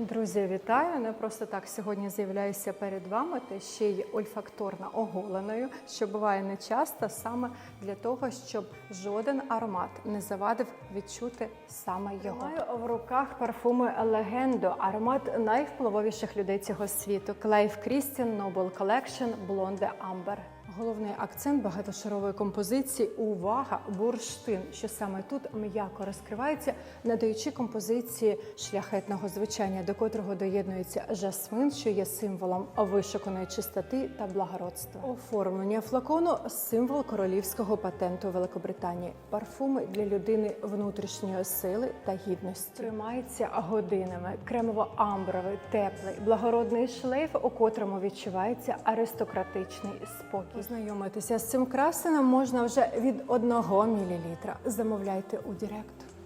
Друзі, вітаю! Не просто так сьогодні з'являюся перед вами, та ще й ольфакторно оголеною, що буває нечасто саме для того, щоб жоден аромат не завадив відчути саме його. Маю в руках парфуми Легендо, аромат найвпливовіших людей цього світу. Клейв Крістін Noble Collection Blonde Amber. Головний акцент багатошарової композиції увага, бурштин, що саме тут м'яко розкривається, надаючи композиції шляхетного звучання, до котрого доєднується жасмин, що є символом вишуканої чистоти та благородства. Оформлення флакону символ королівського патенту Великобританії. Парфуми для людини внутрішньої сили та гідності. Тримається годинами. Кремово-амбровий, теплий, благородний шлейф, у котрому відчувається аристократичний спокій. Знайомитися з цим красином можна вже від 1 мл. Замовляйте у Директ.